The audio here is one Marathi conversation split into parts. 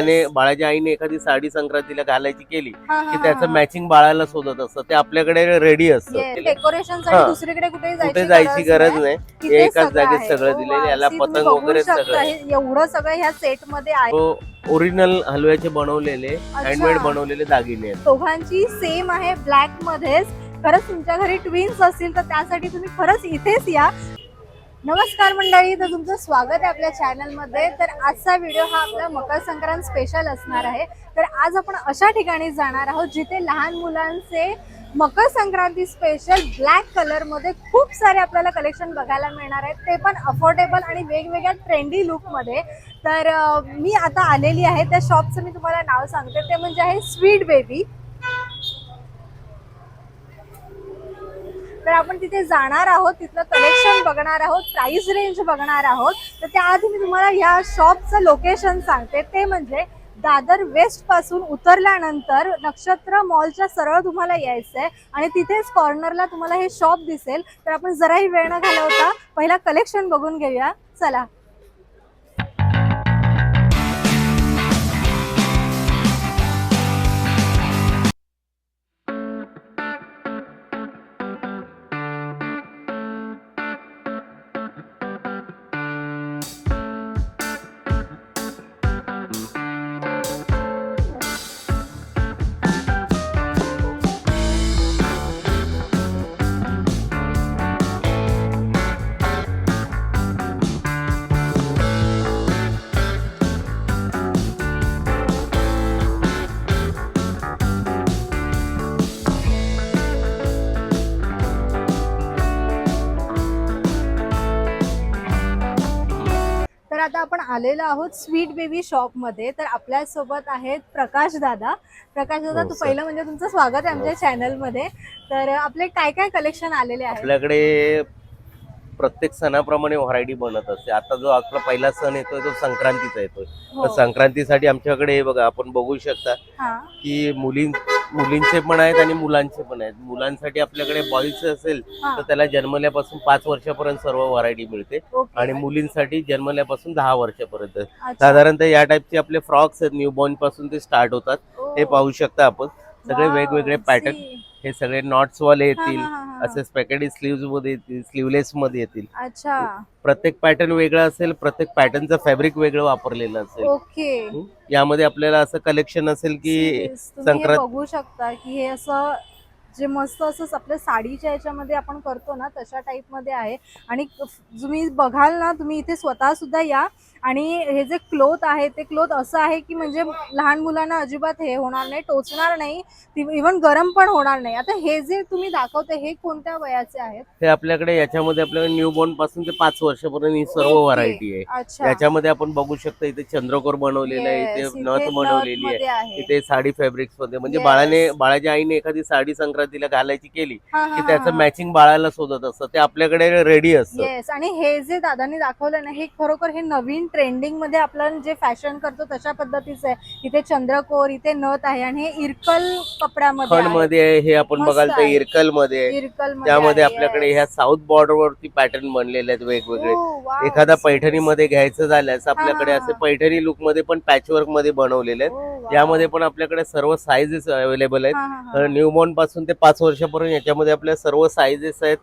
आणि बाळाच्या आईने एखादी साडी संक्रांतीला घालायची केली हा, की हा, त्याचं हा. मॅचिंग बाळाला शोधत असतं. ते आपल्याकडे रेडी असतं. डेकोरेशन हा. दुसरीकडे कुठे कुठे जायची गरज नाही. तिथे एकाच सगळं जागेत आहे. सगळं हो, दिलेलं वा. याला तुम्ही पतंग बघू वगैरे शकता, सगळं. हे एवढं सगळं ह्या सेटमध्ये आहे. तो ओरिजिनल हलव्याचे बनवलेले हँडमेड बनवलेले दागिने आहेत. दोघांची सेम आहे. ब्लॅक मध्येच. खरंच तुमच्या घरी ट्विन्स असतील तर त्यासाठी तुम्ही खरंच इथेच या. नमस्कार मंडळी तर तुमचं स्वागत आहे आपल्या चॅनलमध्ये तर आजचा व्हिडिओ हा आपला मकर संक्रांत स्पेशल असणार आहे. तर आज आपण अशा ठिकाणी जाणार आहोत जिथे लहान मुलांचे मकर संक्रांती स्पेशल ब्लॅक कलरमध्ये खूप सारे आपल्याला कलेक्शन बघायला मिळणार आहेत. ते पण अफोर्डेबल आणि वेगवेगळ्या ट्रेंडी लुकमध्ये तर मी आता आलेली आहे. त्या शॉपचं मी तुम्हाला नाव सांगते. ते म्हणजे आहे स्वीट बेबी तर आपण तिथे जाणार आहोत तिथलं कलेक्शन बघणार आहोत प्राइस रेंज बघणार आहोत. तर त्याआधी मी तुम्हाला या शॉपचं लोकेशन सांगते. ते म्हणजे दादर वेस्टपासून उतरल्यानंतर नक्षत्र मॉलच्या सरळ तुम्हाला यायचंय आणि तिथेच कॉर्नरला तुम्हाला हे शॉप दिसेल. तर आपण जराही वेळ न घालवता पहिला कलेक्शन बघून घेऊया. चला. आलेलो आहोत स्वीट बेबी शॉपमध्ये. तर आपल्यासोबत आहेत प्रकाश दादा. प्रकाश दादा हो, तू सर. पहिलं म्हणजे तुमचं स्वागत आहे आमच्या चॅनलमध्ये तर आपले काय काय कलेक्शन आलेले आहे आपल्याकडे प्रत्येक सणाप्रमाणे व्हरायटी बनत असते आता जो आपला पहिला सण येतोय तो संक्रांतीचा येतोय हो. तर संक्रांतीसाठी आमच्याकडे हे बघा आपण बघू शकता हा की मुलीं मुलींचे पण आहेत आणि मुलांचे पण आहेत मुलांसाठी आपल्याकडे बॉईज असेल हा. तर त्याला जन्मल्यापासून पाच वर्षापर्यंत सर्व व्हरायटी मिळते ओके आणि मुलींसाठी जन्मल्यापासून दहा वर्षापर्यंत अच्छा. साधारणतः या टाईपचे आपले फ्रॉक्स आहेत न्यूबॉर्नपासून ते स्टार्ट होतात ओ. हे पाहू शकता आपण सगळे वेगवेगळे पॅटर्न see. हे सगळे नॉट्स वाले येतील. असे स्पॅकेटी स्लीव्हमध्ये येतील स्लीवलेस मध्ये येतील. अच्छा. प्रत्येक पॅटर्न वेगळा असेल प्रत्येक पॅटर्नचं फॅब्रिक वेगळं वापरलेलं असेल. ओके? यामध्ये आपल्याला असं कलेक्शन असेल की संक्रांत बघू शकता की हे असं जे मस्त असं आपल्या साडीच्या याच्यामध्ये आपण करतो ना तशा टाईपमध्ये आहे. आणि तुम्ही बघाल ना तुम्ही इथे स्वतः सुद्धा या. आणि हे जे क्लोथ आहे ते क्लोथ असं आहे की म्हणजे लहान मुलांना अजिबात हे होणार नाही टोचणार नाही इवन गरम पण होणार नाही. आता हे जे तुम्ही दाखवते हे कोणत्या वयाचे आहेत? हे आपल्याकडे याच्यामध्ये आपल्याकडे न्यूबॉर्नपासून ते पाच वर्षापर्यंत ही सर्व. व्हरायटी आहे. याच्यामध्ये आपण बघू शकता इथे चंद्रकोर बनवलेलं आहे इथे नथ बनवलेली आहे. इथे साडी फॅब्रिक्समध्ये म्हणजे. बाळाने बाळाच्या आईने एखादी साडी संक्रांतीला घालायची केली की त्याचं. मॅचिंग बाळाला शोधत असतं. ते आपल्याकडे रेडी असतं. आणि हे जे दादांनी दाखवलं ना हे खरोखर हे नवीन ट्रेंडिंगमध्ये आपण जे फॅशन करतो तशा पद्धतीचं आहे इथे चंद्रकोर इथे नथ आहे आणि हे इरकल कपड्यामध्ये हे आपण बघाल तर. इरकलमध्ये. इरकलमध्ये त्यामध्ये आपल्याकडे. ह्या साऊथ बॉर्डर वरती पॅटर्न बनलेले आहेत वेगवेगळे wow. एखादा पैठणी मध्ये घ्यायचं झाल्यास आपल्याकडे हा, असे हा. पैठणी लुकमध्ये पण पॅच वर्कमध्ये बनवलेले आहेत wow. यामध्ये पण आपल्याकडे सर्व साईजेस अवेलेबल आहेत हा, हा, हा. न्यूबॉर्नपासून ते पाच वर्षापर्यंत याच्यामध्ये आपल्या सर्व साईजेस आहेत.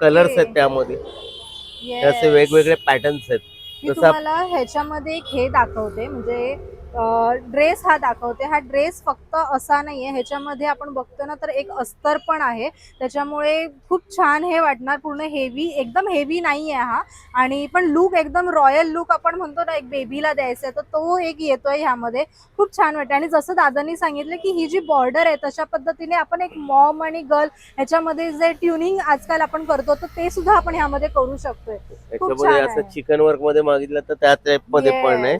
कलर्स आहेत त्यामध्ये हे असे Yes. वेगवेगळे पॅटर्न्स आहेत मी तुम्हाला ह्याच्यामध्ये एक हे दाखवते म्हणजे ड्रेस हा दाखवते. हा ड्रेस फक्त असा नाहीये. ह्याच्यामध्ये आपण बघतो ना तर एक अस्तर पण आहे. त्याच्यामुळे खूप छान हे वाटणार. पूर्ण हेवी एकदम हेवी नाहीये हा. आणि पण लुक एकदम रॉयल लुक आपण म्हणतो ना एक बेबीला द्यायचा आहे तर तो एक येतोय ह्यामध्ये. खूप छान वाटतं आणि जसं दादांनी सांगितलं की ही जी बॉर्डर आहे तशा पद्धतीने आपण एक मॉम आणि गर्ल ह्याच्यामध्ये जे ट्युनिंग आजकाल आपण करतो तर ते सुद्धा आपण ह्यामध्ये करू शकतोय. आहे. चिकन वर्कमध्ये मागितलं तर त्या टाइपमध्ये पण आहे.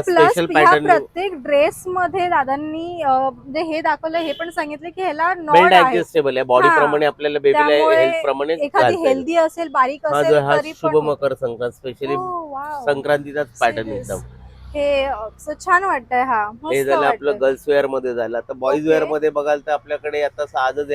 स्पेशल पॅटर्न प्रत्येक ड्रेस मध्ये दादांनी म्हणजे हे दाखवलं हे पण सांगितलं की ह्याला आहे ऍडजस्टेबल आहे बॉडी. प्रमाणे आपल्याला बेबीला त्यामुळे हेल्थ प्रमाणे एखादी. हेल्दी असेल बारीक असेल हा शुभ मकर संक्रांत स्पेशली Oh. संक्रांतीचाच पॅटर्न. एकदम हे छान वाटतंय हा हे झालं आपलं. गर्ल्स वेअरमध्ये झालं आता बॉईज. वेअरमध्ये बघाल तर आपल्याकडे आता आजच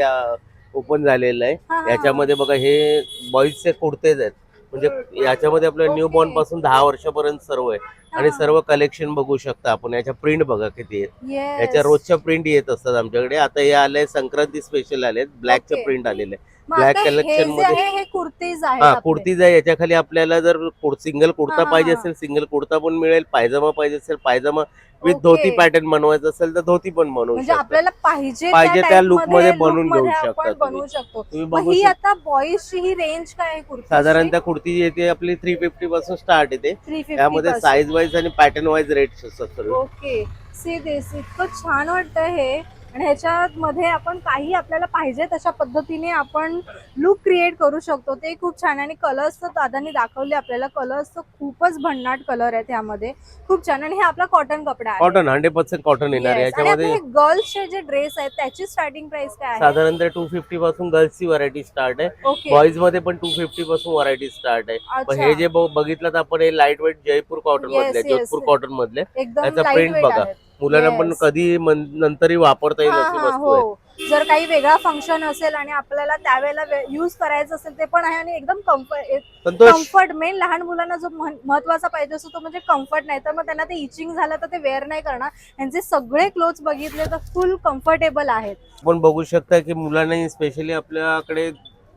ओपन झालेलं आहे. याच्यामध्ये बघा हे बॉईजचे कुर्तेज आहेत म्हणजे याच्यामध्ये आपल्या न्यू बॉर्न. पासून दहा वर्षापर्यंत सर्व आहे आणि. सर्व कलेक्शन बघू शकता आपण याच्या प्रिंट बघा किती आहेत. याच्या रोजच्या प्रिंट येत असतात आमच्याकडे आता हे आलंय संक्रांती स्पेशल आले ब्लॅकचे Okay. प्रिंट आलेले collection जे मध्ये- हे कुर्तीज हा. कुर्तीज आहे याच्या खाली आपल्याला जर सिंगल कुर्ता पाहिजे. असेल सिंगल कुर्ता पण मिळेल पायजमा पाहिजे असेल पायजमा विथ. धोती पॅटर्न बनवायचं असेल तर धोती पण बनवू म्हणजे शकता आपल्याला पाहिजे पाहिजे त्या look मध्ये- बनवून घेऊ शकता तुम्ही. बघू आता बॉईजची ही रेंज काय साधारणतः कुर्ती येते आपली थ्री फिफ्टी पासून स्टार्ट येते त्यामध्ये साईज वाईज आणि पॅटर्न वाईज रेट असतात ओके सी दिस इतकं छान वाटतं हे आणि ह्याच्यामध्ये आपण काही आपल्याला पाहिजे तशा पद्धतीने आपण लुक क्रिएट करू शकतो. ते खूप छान आणि कलर्स तर दादांनी दाखवले आपल्याला. कलर्स तर खूपच भन्नाट कलर आहेत ह्यामध्ये. खूप छान. आणि हे आपला कॉटन कपडा आहे. कॉटन हंड्रेड पर्सेंट कॉटन येणार आहे. याच्यामध्ये गर्ल्सचे जे ड्रेस आहेत त्याची स्टार्टिंग प्राइस काय आहे? साधारणतः टू फिफ्टी पासून गर्ल्सची व्हरायटी स्टार्ट आहे. बॉईजमध्ये पण टू फिफ्टी पासून व्हरायटी स्टार्ट आहे. पण हे जे बघितलं तर आपण हे लाइट वेट जयपूर कॉटन मधले जोधपूर. कॉटन मधले. त्याचा वेट बघा. मुलांना पण Yes. कधी मन- नंतरही वापरता येईल हा, अशी हा, वस्तू आहे. हो. जर काही वेगळा फंक्शन असेल आणि आपल्याला त्यावेळेला युज करायचं असेल ते पण आहे आणि एकदम कम्फर्ट संतोष कम्फर्ट मेन लहान मुलांना जो महत्त्वाचा पाहिजे असतो तो म्हणजे कम्फर्ट नाही. तर मग त्यांना ते इचिंग झालं तर ते वेअर नाही करणार. यांचे सगळे क्लोथ्स बघितले तर फुल कम्फर्टेबल आहेत. आपण बघू शकता की मुलांना स्पेशली आपल्याकडे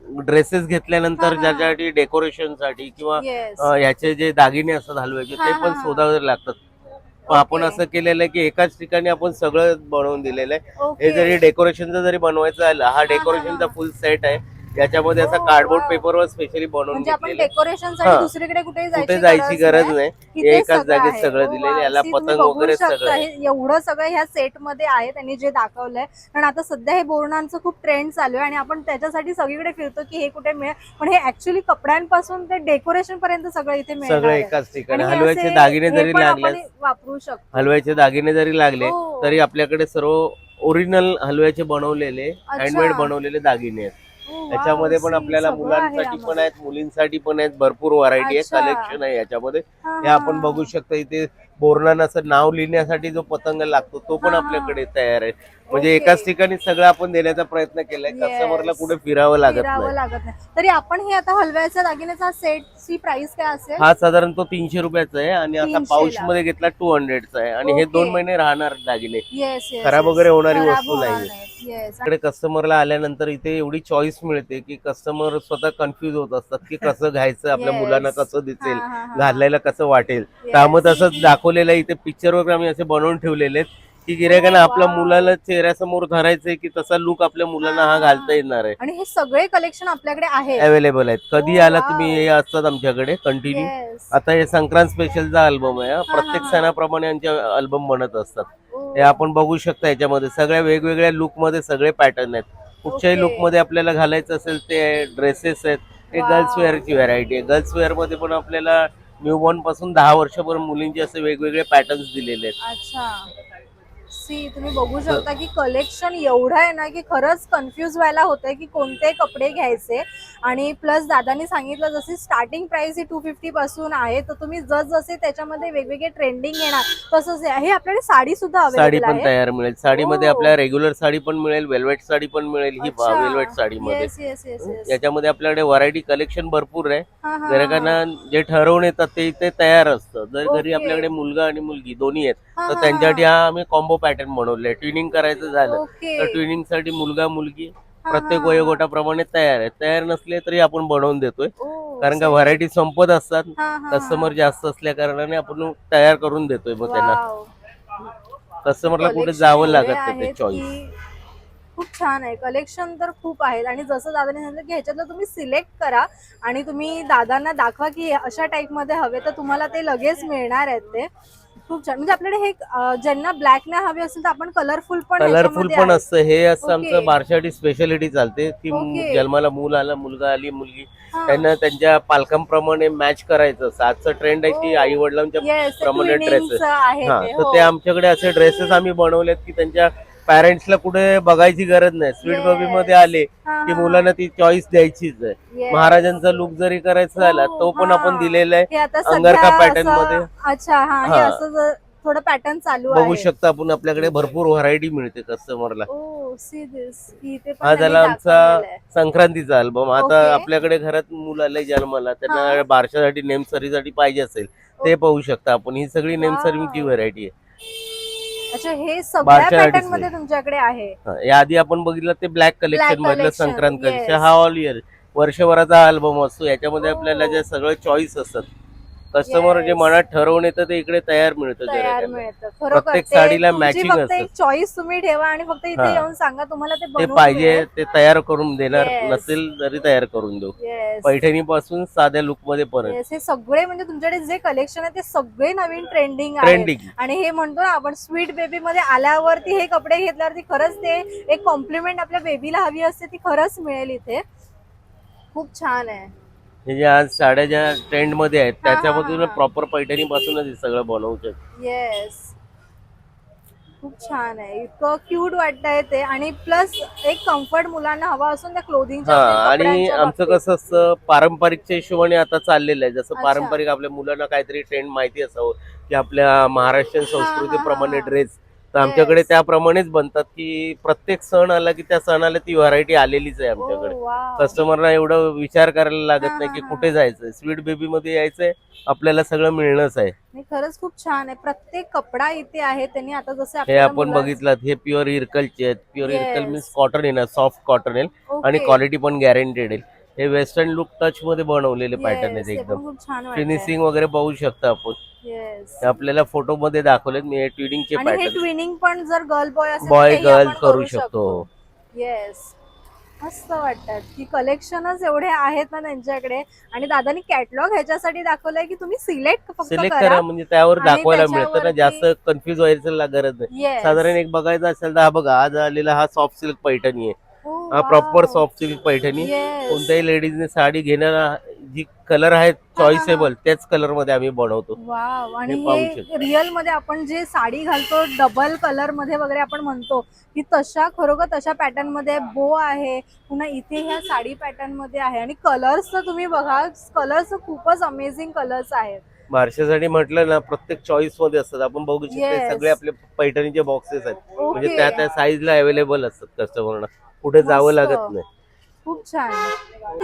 ड्रेसेस घेतल्यानंतर हा, हा. ज्याच्यासाठी डेकोरेशनसाठी किंवा येस अं, याचे जे दागिने असतात हलव्याचे हा, ते हा, पण हा. शोधावे लागतात. आपण. असं केलेलं आहे की एकाच ठिकाणी आपण सगळं बनवून दिलेलं आहे हे जरी डेकोरेशनचं जरी बनवायचं आलं हा डेकोरेशनचा. फुल सेट आहे याच्यामध्ये असा कार्डबोर्ड wow. पेपरवर स्पेशली बनवून म्हणजे आपण घेतलेलं हा. दुसरीकडे कुठे कुठे जायची गरज नाही इथे एकाच सगळं जागेत आहे. सगळं Oh, दिलेलं. याला तुम्ही पतंग बघू वगैरे शकता, सगळं. हे एवढं सगळं ह्या सेटमध्ये आहे त्यांनी जे दाखवलंय कारण आता सध्या हे बोरणांचं खूप ट्रेंड चालू आहे आणि आपण त्याच्यासाठी सगळीकडे फिरतो की हे कुठे मिळेल पण हे ऍक्च्युली कपड्यांपासून ते डेकोरेशन पर्यंत सगळं इथे मिळणार सगळं आहे. एकाच ठिकाणी आणि हे हलव्याचे असे- दागिने हे जरी पण आपण लागले वापरू शकतो हलव्याचे दागिने जरी लागले हो. तरी आपल्याकडे सर्व ओरिजिनल हलव्याचे बनवलेले अच्छा. हँडमेड बनवलेले दागिने आहेत त्याच्यामध्ये पण see, आपल्याला मुलांसाठी पण. आहेत मुलींसाठी पण आहेत भरपूर व्हरायटी आहे. कलेक्शन आहे याच्यामध्ये हा, हे आपण हा. बघू शकता इथे बोरणान असं नाव लिहिण्यासाठी जो पतंग लागतो तो पण हा, हा. आपल्याकडे तयार आहे म्हणजे. एकाच ठिकाणी सगळं आपण देण्याचा प्रयत्न केलाय. कस्टमरला कुठे फिरावं लागत नाही लागत नाही तरी आपण हे आता हलव्याच्या दागिन्याचा सेटची प्राइस काय असेल हा साधारण तो तीनशे रुपयाचा आहे आणि आता 300 पाऊच ला. मध्ये घेतला टू हंड्रेडचा आहे आणि हे Okay. दोन महिने राहणार दागिने येस येस खराब वगैरे होणारी वस्तू नाही नाहीये. येस इकडे कस्टमरला आल्यानंतर इथे एवढी चॉईस मिळते की कस्टमर स्वतः कन्फ्युज होत असतात की कसं घ्यायचं आपल्या Yes. मुलांना कसं दिसेल. घालायला कसं वाटेल. त्यामुळे तसंच दाखवलेलं आहे इथे पिक्चर वगैरे आम्ही असे बनवून ठेवलेले आहेत की गिरायकांना Oh, आपल्या. मुलाला चेहऱ्यासमोर धरायचंय की तसा लुक आपल्या मुलांना हा हा. घालता येणार आहे आणि हे सगळे कलेक्शन आपल्याकडे आहे अवेलेबल आहेत कधी Oh, आला. तुम्ही हे असतात आमच्याकडे कंटिन्यू. आता हे संक्रांत स्पेशलचा अल्बम आहे हा. हा, प्रत्येक हा. सणाप्रमाणे यांचे अल्बम बनत असतात Oh. हे आपण बघू शकता याच्यामध्ये सगळ्या वेगवेगळ्या लुकमध्ये सगळे पॅटर्न आहेत कुठच्याही Okay. लुकमध्ये आपल्याला घालायचं असेल ते ड्रेसेस आहेत हे Wow. गर्ल्स वेअरची व्हरायटी आहे गर्ल्स वेअरमध्ये पण आपल्याला न्यूबॉर्नपासून दहा वर्षापर्यंत मुलींचे असे वेगवेगळे पॅटर्न्स दिलेले आहेत अच्छा सी तुम्ही बघू शकता की कलेक्शन एवढं आहे ना की खरंच कन्फ्युज व्हायला होतंय की कोणते कपडे घ्यायचे. आणि प्लस दादानी सांगितलं जशी स्टार्टिंग प्राइस ही टू फिफ्टी पासून आहे तर तुम्ही जस जसे त्याच्यामध्ये वेगवेगळे ट्रेंडिंग येणार तसंच आहे. हे आपल्याकडे साडी सुद्धा साडी अवेलेबल पण आहे. तयार मिळेल. साडीमध्ये Oh. आपल्याला रेग्युलर साडी पण मिळेल वेल्वेट साडी पण मिळेल ही वेल्वेट साडीमध्ये. येस येस येस येस याच्यामध्ये आपल्याकडे व्हरायटी कलेक्शन भरपूर आहे. हा, हा, गिरायकांना जे ठरवून येतात ते तयार असतं. जर घरी. आपल्याकडे मुलगा आणि मुलगी दोन्ही आहेत हा, तर हा, त्यांच्यासाठी हा. हा आम्ही कॉम्बो पॅटर्न बनवले ट्विनिंग करायचं झालं तर ट्विनिंगसाठी मुलगा मुलगी प्रत्येक वयोगटाप्रमाणे तयार आहे तयार नसले तरी आपण बनवून देतोय. कारण का. व्हरायटी संपत असतात. कस्टमर जास्त असल्या कारणाने आपण तयार करून देतोय मग त्यांना. कस्टमरला कुठे जावं लागत चॉईस खूप छान आहे. कलेक्शन तर खूप आहेत. आणि जसं दादाने सांगितलं की ह्याच्यातलं तुम्ही सिलेक्ट करा आणि तुम्ही दादांना दाखवा की अशा टाईपमध्ये हवे तर तुम्हाला ते लगेच मिळणार आहेत ते. खूप छान म्हणजे आपल्याकडे हे ज्यांना ब्लॅक नाही हवे असेल तर आपण कलरफुल पण कलरफुल पण. असतं हे असं. आमचं बारशाटी स्पेशालिटी चालते की. जन्माला मूल आला मुलगा आली मुलगी. त्यांना त्यांच्या पालकांप्रमाणे मॅच करायचं असं आजचं ट्रेंड आहे की Oh. आई वडिलांच्या प्रमाणे ड्रेसेस आहे हा ते, तर हो. ते आमच्याकडे असे ड्रेसेस आम्ही बनवलेत की त्यांच्या पॅरेंट्सला कुठे बघायची गरज नाही स्वीट. बबी मध्ये आले की. मुलांना ती चॉईस द्यायचीच आहे. महाराजांचा लुक जरी करायचा झाला हो, तो पण. आपण दिलेला आहे अंगरखा असं- मध्ये. अच्छा हा थोडं पॅटर्न चालू बघू शकता आपण आपल्याकडे भरपूर व्हरायटी मिळते कस्टमरला हा झाला आमचा. संक्रांतीचा अल्बम आता. आपल्याकडे घरात मुलं आले जन्माला. त्यांना बारशासाठी नेमसरीसाठी पाहिजे असेल ते पाहू शकता आपण ही सगळी नेमसरीची Wow. व्हरायटी आहे अच्छा हे सगळ्या पॅटर्न display. मध्ये तुमच्याकडे आहे हा, याआधी आपण बघितलं ते ब्लॅक कलेक्शन मधलं collection, संक्रांत yes. collection. हा ऑल इयर वर्षभराचा अल्बम असतो याच्यामध्ये Oh. आपल्याला जे सगळं चॉईस असतात कस्टमर. जे मनात ठरवून येतं ते इकडे तयार मिळतं तयार गिरायकाला. मिळतं खरोखर प्रत्येक ते साडीला तुमची matching फक्त असतं. एक चॉईस तुम्ही ठेवा आणि फक्त इथे हा. येऊन सांगा तुम्हाला ते ते बनवून पाहिजे मिळेल. ते तयार करून देणार Yes. नसेल तरी तयार करून देऊ Yes. पैठणी पासून साध्या लुकमध्ये पर्यंत Yes, हे सगळे म्हणजे तुमच्याकडे जे कलेक्शन आहे ते सगळे नवीन ट्रेंडिंग आहे ट्रेंडिंग आणि हे म्हणतो ना आपण स्वीट बेबी मध्ये आल्यावरती हे कपडे घेतल्यावरती खरंच ते एक कॉम्प्लिमेंट आपल्या बेबीला हवी असते ती खरंच मिळेल इथे खूप छान आहे हे जे आज साड्या ज्या ट्रेंडमध्ये आहेत हा, हा, त्याच्यामधून हा. प्रॉपर पैठणी पासूनच हे सगळं बनवू शकतो येस खूप छान आहे. इतकं क्यूट वाटतंय ते. आणि प्लस एक कम्फर्ट मुलांना हवा असून त्या क्लोदिंगच्या हा आणि आमचं कसं असतं पारंपरिकच्या हिशोबाने आता चाललेलं आहे. जसं अच्छा. पारंपरिक आपल्या मुलांना काहीतरी ट्रेंड माहिती असावं की आपल्या महाराष्ट्रीयन हा, हा, संस्कृतीप्रमाणे हा. ड्रेस तर आमच्याकडे. त्याप्रमाणेच बनतात की प्रत्येक सण आला की त्या सणाला ती व्हरायटी आलेलीच आहे आमच्याकडे कस्टमरना एवढं विचार करायला लागत नाही की. कुठे जायचंय स्वीट बेबी मध्ये यायचंय आपल्याला सगळं मिळणंच आहे खरंच खूप छान आहे प्रत्येक कपडा इथे आहे त्यांनी आता जसे हे आपण बघितलं हे प्युअर इरकलचे आहेत प्युअर इरकल. मीन्स कॉटन येणार सॉफ्ट कॉटन येईल आणि. क्वालिटी पण गॅरंटेड येईल हे वेस्टर्न लुक टच मध्ये बनवलेले पॅटर्न आहेत एकदम. फिनिशिंग वगैरे बघू शकता आपण. आपल्याला फोटो मध्ये दाखवलेत. मी हे पॅटर्न ट्विनिंग पण जर गर्ल बॉय बॉय गर्ल करू शकतो. येस मस्त वाटतात. की कलेक्शनच एवढे आहेत ना त्यांच्याकडे. आणि दादानी कॅटलॉग ह्याच्यासाठी दाखवलंय की तुम्ही सिलेक्ट सिलेक्ट करा. म्हणजे त्यावर दाखवायला मिळतं ना. जास्त कन्फ्युज व्हायचं गरज नाही. साधारण एक बघायचं असेल तर हा बघा आज आलेला हा सॉफ्ट सिल्क पैठणी आहे. Proper soft silk Paithani. कोणत्याही लेडीजने साडी घेणार जी कलर आहेत चॉईसेबल त्याच कलरमध्ये आम्ही बनवतो. आणि. रिअलमध्ये आपण जे साडी घालतो डबल कलरमध्ये वगैरे आपण म्हणतो की तशा खरोखर तशा पॅटर्नमध्ये बो आहे पुन्हा इथे ह्या साडी पॅटर्नमध्ये आहे. आणि कलर्स तर तुम्ही बघा कलर्स खूपच अमेझिंग कलर्स आहेत. बारशासाठी म्हटलं ना प्रत्येक चॉईसमध्ये असतात. आपण बघू शकतो. सगळे आपले पैठणीचे बॉक्सेस आहेत. म्हणजे त्या त्या साईजला अवेलेबल असतात कस्टमरना कुठे जावं. लागत नाही. खूप छान.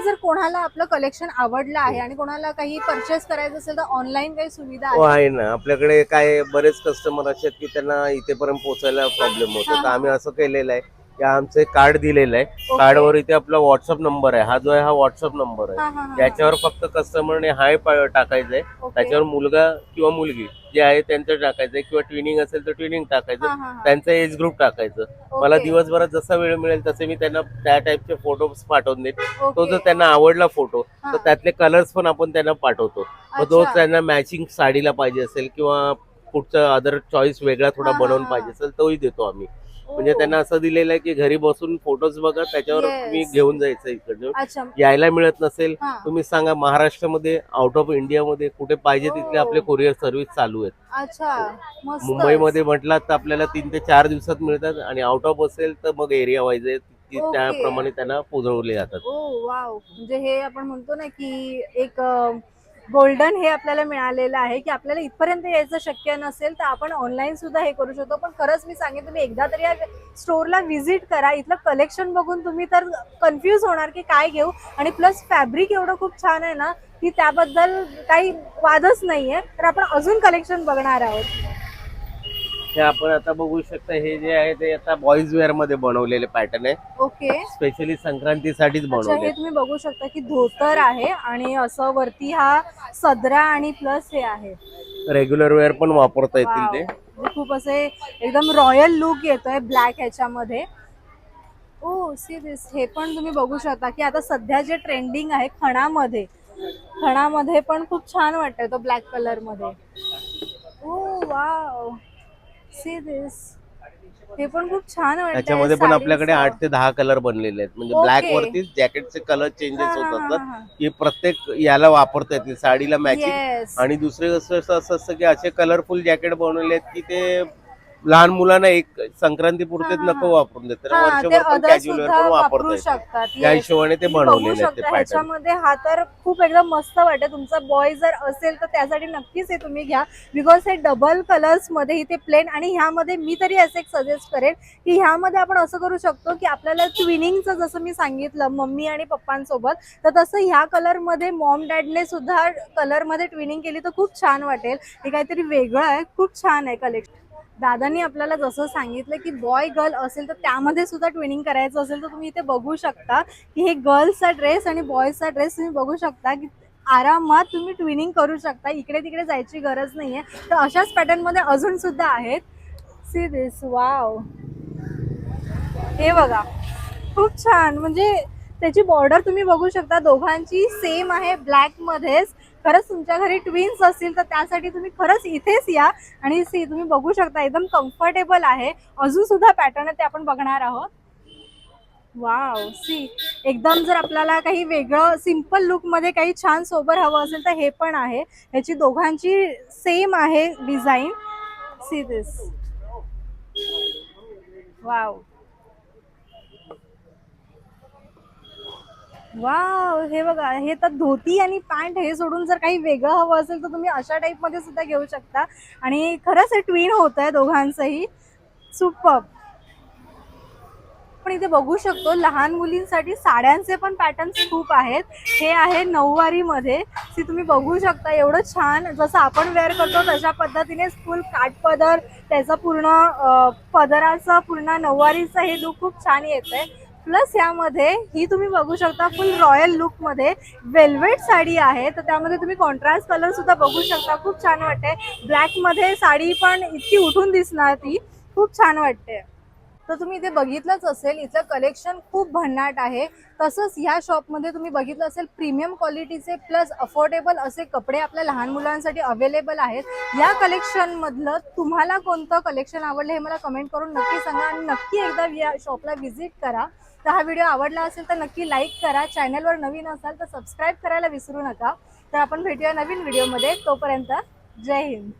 जर कोणाला आपलं कलेक्शन आवडलं आहे आणि कोणाला काही परचेस करायचं असेल तर ऑनलाईन काही सुविधा हो आहे. ना. आपल्याकडे काय बरेच कस्टमर असे आहेत की त्यांना इथेपर्यंत पोहोचायला प्रॉब्लेम होतो. तर आम्ही असं केलेलं आहे. की आमचं एक कार्ड दिलेलं आहे. कार्डवर इथे आपला व्हॉट्सअप नंबर आहे हा जो आहे हा व्हॉट्सअप नंबर आहे हा, हा. याच्यावर फक्त कस्टमरने हाय टाकायचंय. त्याच्यावर मुलगा किंवा मुलगी जे आहे त्यांचं टाकायचंय किंवा ट्विनिंग असेल तर ट्विनिंग टाकायचं. त्यांचं एज ग्रुप टाकायचं मला. दिवसभरात जसा वेळ मिळेल तसे मी त्यांना त्या टाईपचे फोटो पाठवून देईन तो. जर त्यांना आवडला फोटो. तर त्यातले कलर्स पण आपण त्यांना पाठवतो मग तो. त्यांना मॅचिंग साडीला पाहिजे असेल किंवा पुढचा अदर चॉईस वेगळा थोडा बनवून पाहिजे. असेल तोही देतो आम्ही म्हणजे. त्यांना असं दिलेलं आहे की घरी बसून फोटोज बघा त्याच्यावर Yes. तुम्ही घेऊन जायचं इकडनं अच्छा यायला मिळत नसेल हा. तुम्ही सांगा महाराष्ट्रामध्ये आउट ऑफ इंडियामध्ये कुठे पाहिजे तिथले. आपले कुरिअर सर्व्हिस चालू आहेत अच्छा मस्त मुंबईमध्ये म्हटलात तर आपल्याला तीन ते चार दिवसात मिळतात आणि आउट ऑफ असेल तर मग एरिया वाईज आहे Okay. त्याप्रमाणे त्यांना पोहोचवले जातात ओ वाव म्हणजे हे आपण म्हणतो ना की एक गोल्डन हे आपल्याला मिळालेलं आहे की आपल्याला इथपर्यंत यायचं शक्य नसेल तर आपण ऑनलाईन सुद्धा हे करू शकतो. पण खरंच मी सांगेन तुम्ही एकदा तरी या स्टोअरला व्हिजिट करा. इथलं कलेक्शन बघून तुम्ही तर कन्फ्यूज होणार की काय घेऊ. आणि प्लस फॅब्रिक एवढं खूप छान आहे ना की त्याबद्दल काही वादच नाहीये. तर आपण अजून कलेक्शन बघणार आहोत. हे आपण आता बघू शकता हे जे आहे ते आता बॉईज वेअरमध्ये बनवलेले पॅटर्न आहे. ओके. स्पेशली संक्रांतीसाठीच अच्छा बनवले तुम्ही बघू शकता की धोतर आहे आणि असं वरती हा सदरा आणि प्लस हे आहे. रेग्युलर वेअर पण वापरता येतील. ते. म्हणजे खूप असे एकदम रॉयल लुक येतोय ब्लॅक ह्याच्यामध्ये. ओ सी दिस हे पण तुम्ही बघू शकता की आता सध्या जे ट्रेंडिंग आहे खणामध्ये खणामध्ये पण खूप छान वाटतंय तो ब्लॅक कलरमध्ये. ओ वाव सी दिस हे पण खूप छान वाटतंय त्याच्यामध्ये पण आपल्याकडे. आठ ते दहा कलर बनलेले आहेत म्हणजे Okay. ब्लॅक वरतीच जॅकेटचे कलर हा, चेंजेस हा, होत हा, असतात हा. की प्रत्येक याला वापरता येतील साडीला मॅचिंग Yes. आणि दुसरे असं असं असं असतं की असे कलरफुल जॅकेट बनवले आहेत की ते लहान मुलांना एक संक्रांती पुरते हा, हा, नको हा. वापरून देत तर हा, ते वर्षभर पण सुद्धा पण वापरता वापरू येते. शकतात. Yes. हिशोबाने ते तुम्ही बघू बनवलेले आहेत ते शकता. पॅटर्न ह्याच्यामध्ये हा तर खूप एकदम मस्त वाटते. तुमचा बॉय जर असेल तर त्यासाठी नक्कीच हे तुम्ही घ्या. बिकॉज हे डबल कलर्समध्ये इथे प्लेन आणि ह्यामध्ये मी तरी असं एक सजेस्ट करेन की ह्यामध्ये आपण असं करू शकतो की आपल्याला ट्विनिंगचं जसं मी सांगितलं मम्मी आणि पप्पांसोबत तर तसं ह्या कलरमध्ये मॉम डॅडने सुद्धा कलरमध्ये ट्विनिंग केली तर खूप छान वाटेल. हे काहीतरी वेगळं आहे. खूप छान आहे कलेक्शन दादानी आपल्याला जसं सांगितलं की बॉय गर्ल असेल तर त्यामध्ये सुद्धा ट्विनिंग करायचं असेल तर तुम्ही इथे बघू शकता की हे गर्ल्सचा ड्रेस आणि बॉयजचा ड्रेस तुम्ही बघू शकता की आरामात तुम्ही ट्विनिंग करू शकता. इकडे तिकडे जायची गरज नाही आहे तर अशाच पॅटर्नमध्ये अजून सुद्धा आहेत. सी दिस वाव हे बघा. खूप छान. म्हणजे त्याची बॉर्डर तुम्ही बघू शकता. दोघांची सेम आहे. ब्लॅकमध्येच खरंच तुमच्या घरी ट्विन्स असतील तर त्यासाठी तुम्ही खरंच इथेच या. आणि सी तुम्ही बघू शकता एकदम कम्फर्टेबल आहे. अजून सुद्धा पॅटर्न ते आपण बघणार आहोत. वाव सी एकदम जर आपल्याला काही वेगळं सिंपल लुकमध्ये काही छान सोबर हवं असेल तर हे पण आहे. ह्याची दोघांची सेम आहे design see this wow wow हे बघा हे तर धोती आणि पॅन्ट हे सोडून जर काही वेगळं हवं असेल तर तुम्ही अशा टाईपमध्ये सुद्धा घेऊ शकता. आणि खरंच हे ट्विन होत आहे दोघांचंही. सुपर आपण इथे बघू शकतो लहान मुलींसाठी साड्यांचे पण पॅटर्न्स खूप आहेत. हे आहे नऊवारीमध्ये. ती तुम्ही बघू शकता एवढं छान. जसं आपण वेअर करतो तशा पद्धतीने फुल काठपदर त्याचं पूर्ण पदराचं पूर्ण नऊवारीचं हे लुक खूप छान येत आहे प्लस यामध्ये ही तुम्ही बघू शकता फुल रॉयल लुकमध्ये वेल्वेट साडी आहे. तर त्यामध्ये तुम्ही कॉन्ट्रास्ट कलर सुद्धा बघू शकता. खूप छान वाटते. ब्लॅकमध्ये साडी पण इतकी उठून दिसणार ती. खूप छान वाटते. तर तुम्ही इथे बघितलंच असेल इथलं कलेक्शन खूप भन्नाट आहे. तसंच ह्या शॉपमध्ये तुम्ही बघितलं असेल प्रीमियम क्वालिटीचे प्लस अफोर्डेबल असे कपडे आपल्या लहान मुलांसाठी अवेलेबल आहेत. या कलेक्शनमधलं तुम्हाला कोणतं कलेक्शन आवडलं हे मला कमेंट करून नक्की सांगा. आणि नक्की एकदा या शॉपला व्हिजिट करा. तर हा व्हिडिओ आवडला असेल तर नक्की लाईक करा. चॅनलवर नवीन असाल तर सबस्क्राईब करायला विसरू नका. तर आपण भेटूया नवीन व्हिडिओमध्ये. तोपर्यंत जय हिंद.